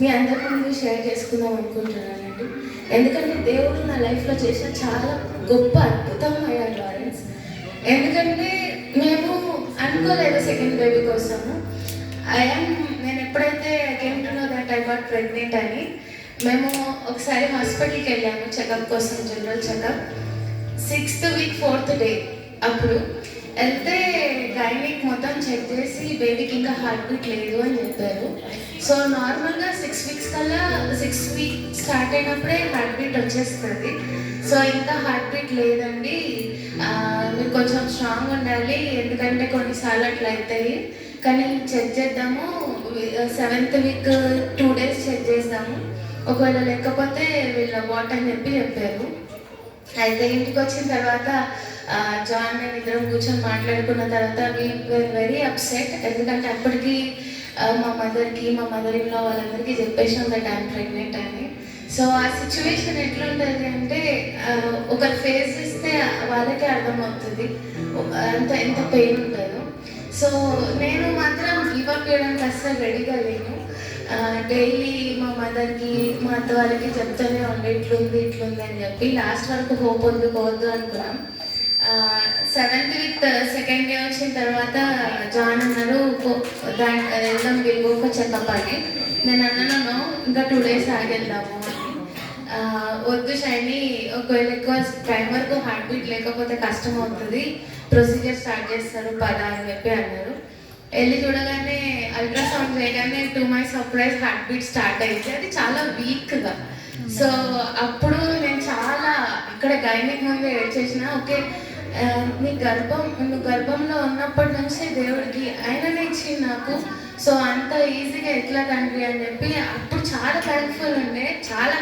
మీ అందరి ముందు షేర్ చేసుకుందాం అనుకుంటున్నానండి. ఎందుకంటే దేవుడు నా లైఫ్లో చేసిన చాలా గొప్ప అద్భుతమైన డ్రాయింగ్స్ ఎందుకంటే మేము అనుకోలేదు సెకండ్ బేబీ కోసము. ఐఎమ్ నేను ఎప్పుడైతే came that I got pregnant అని మేము ఒకసారి హాస్పిటల్కి వెళ్ళాము చెకప్ కోసం general checkup sixth week fourth day అప్పుడు వెళ్తే గైనిక్ మొత్తం చెక్ చేసి బేబీకి ఇంకా హార్ట్ బీట్ లేదు అని చెప్పారు. సో నార్మల్గా సిక్స్ కల్లా సిక్స్ వీక్ స్టార్ట్ అయినప్పుడే హార్ట్ బీట్ వచ్చేస్తుంది. సో ఇంకా హార్ట్ బీట్ లేదండి. మీరు కొంచెం స్ట్రాంగ్ ఉండాలి. ఎందుకంటే కొన్నిసార్లు అట్లా అవుతాయి కానీ చెక్ చేద్దాము. Seventh week two days check చేద్దాము. ఒకవేళ లేకపోతే వీళ్ళ వాట్ అని చెప్పి చెప్పారు. అయితే ఇంటికి వచ్చిన తర్వాత జాన్ నేను ఇద్దరం కూర్చొని మాట్లాడుకున్న తర్వాత వీ వెరీ అప్సెట్ ఎందుకంటే అప్పటికి మా మదర్కి మా మదర్ ఇంట్లో వాళ్ళందరికీ చెప్పేసాం దట్ ఐమ్ ప్రెగ్నెంట్ అని. సో ఆ సిచ్యువేషన్ ఎట్లుంటుంది అంటే ఆ, ఒకరు ఫేస్ ఇస్తే వాళ్ళకే అర్థమవుతుంది. అంత ఎంత పెయిన్ ఉంటుందో. సో నేను మాత్రం గివప్ చేయడానికి అస్సలు రెడీగా లేను. డైలీ మా మదర్కి మా అత్త వాళ్ళకి చెప్తూనే ఉండే ఇట్లుంది ఇట్లుంది అని చెప్పి లాస్ట్ వరకు హోప్ వద్దుకోవద్దు అనుకున్నాం. సెవెంత్ విత్ సెకండ్ డే వచ్చిన తర్వాత జాన్ అన్నారు "పో- దాని వెళ్దాం గో చెకప్ అని నేను అన్నాను ఇంకా టూ డేస్ ఆగి వెళ్దాము వద్దు షైని ఒకవేళ ఎక్కువ టైం వరకు హార్ట్ బీట్ లేకపోతే కష్టం అవుతుంది. ప్రొసీజర్ స్టార్ట్ చేస్తారు పద అని చెప్పి అన్నారు. వెళ్ళి చూడగానే అల్ట్రాసౌండ్ చేయగానే to my surprise heart beat start అయింది. అది చాలా వీక్గా సో అప్పుడు నేను చాలా అక్కడ గైనిక్ ముందు ఏడ్చేసిన ఓకే ఆ, నీ గర్భం నువ్వు గర్భంలో ఉన్నప్పటి నుంచి దేవుడికి ఆయననే ఇచ్చి నాకు సో అంత ఈజీగా ఎట్లా తండ్రి అని చెప్పి అప్పుడు చాలా థ్యాంక్ఫుల్ ఉండే చాలా